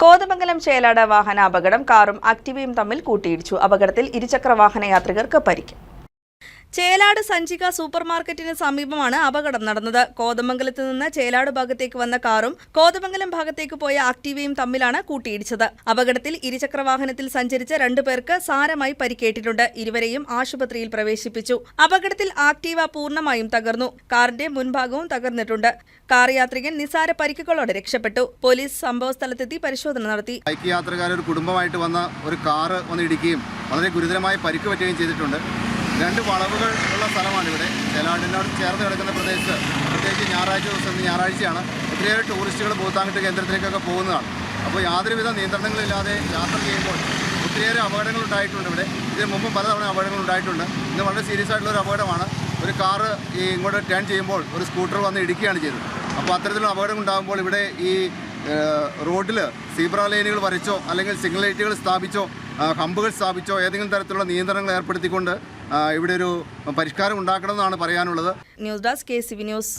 കോതമംഗലം ചേലാട് വാഹന അപകടം കാറും ആക്ടിവയും തമ്മിൽ കൂട്ടിയിടിച്ചു. അപകടത്തിൽ ഇരുചക്ര വാഹന യാത്രികർക്ക് പരിക്ക്. ചേലാട് സഞ്ചിക സൂപ്പർ മാർക്കറ്റിന് സമീപമാണ് അപകടം നടന്നത്. കോതമംഗലത്ത് നിന്ന് ചേലാട് ഭാഗത്തേക്ക് വന്ന കാറും കോതമംഗലം ഭാഗത്തേക്ക് പോയ ആക്ടീവയും തമ്മിലാണ് കൂട്ടിയിടിച്ചത്. അപകടത്തിൽ ഇരുചക്ര വാഹനത്തിൽ സഞ്ചരിച്ച രണ്ടുപേർക്ക് സാരമായി പരിക്കേറ്റിട്ടുണ്ട്. ഇരുവരെയും ആശുപത്രിയിൽ പ്രവേശിപ്പിച്ചു. അപകടത്തിൽ ആക്ടീവ പൂർണമായും തകർന്നു. കാറിന്റെ മുൻഭാഗവും തകർന്നിട്ടുണ്ട്. കാർ യാത്രികൻ നിസാര പരിക്കുകളോടെ രക്ഷപ്പെട്ടു. പോലീസ് സംഭവസ്ഥലത്തെത്തി പരിശോധന നടത്തി. ബൈക്ക് യാത്രക്കാർ ഒരു കുടുംബമായിട്ട് വന്ന ഒരു കാർ വന്ന് ഇടിക്കുകയും വളരെ ഗുരുതരമായ പരിക്ക് പറ്റുകയും ചെയ്തിട്ടുണ്ട്. രണ്ട് വളവുകൾ ഉള്ള സ്ഥലമാണ് ഇവിടെ. ചേലാടിനോട് ചേർന്ന് കിടക്കുന്ന പ്രദേശത്ത് പ്രത്യേകിച്ച് ഞായറാഴ്ച ദിവസം ഞായറാഴ്ചയാണ്. ഒത്തിരിയേറെ ടൂറിസ്റ്റുകൾ ഭൂത്താങ്കട്ട് കേന്ദ്രത്തിലേക്കൊക്കെ പോകുന്നതാണ്. അപ്പോൾ യാതൊരുവിധ നിയന്ത്രണങ്ങളില്ലാതെ യാത്ര ചെയ്യുമ്പോൾ ഒത്തിരിയേറെ അപകടങ്ങൾ ഉണ്ടായിട്ടുണ്ട് ഇവിടെ. ഇതിന് മുമ്പ് പലതവണ അപകടങ്ങൾ ഉണ്ടായിട്ടുണ്ട്. ഇന്ന് വളരെ സീരിയസ് ആയിട്ടുള്ള ഒരു അപകടമാണ്. ഒരു കാറ് ഈ ഇങ്ങോട്ട് ടേൺ ചെയ്യുമ്പോൾ ഒരു സ്കൂട്ടർ വന്ന് ഇടിക്കുകയാണ് ചെയ്തത്. അപ്പോൾ അത്തരത്തിലുള്ള അപകടം ഉണ്ടാകുമ്പോൾ ഇവിടെ ഈ റോഡിൽ സീബ്ര ലൈനുകൾ വരച്ചോ അല്ലെങ്കിൽ സിഗ്നൽ ലൈറ്റുകൾ സ്ഥാപിച്ചോ കമ്പുകൾ സ്ഥാപിച്ചോ ഏതെങ്കിലും തരത്തിലുള്ള നിയന്ത്രണങ്ങൾ ഏർപ്പെടുത്തിക്കൊണ്ട് ഇവിടെ ഒരു പരിഷ്കാരം ഉണ്ടാക്കണമെന്നാണ് പറയാനുള്ളത്. News desk K C V news.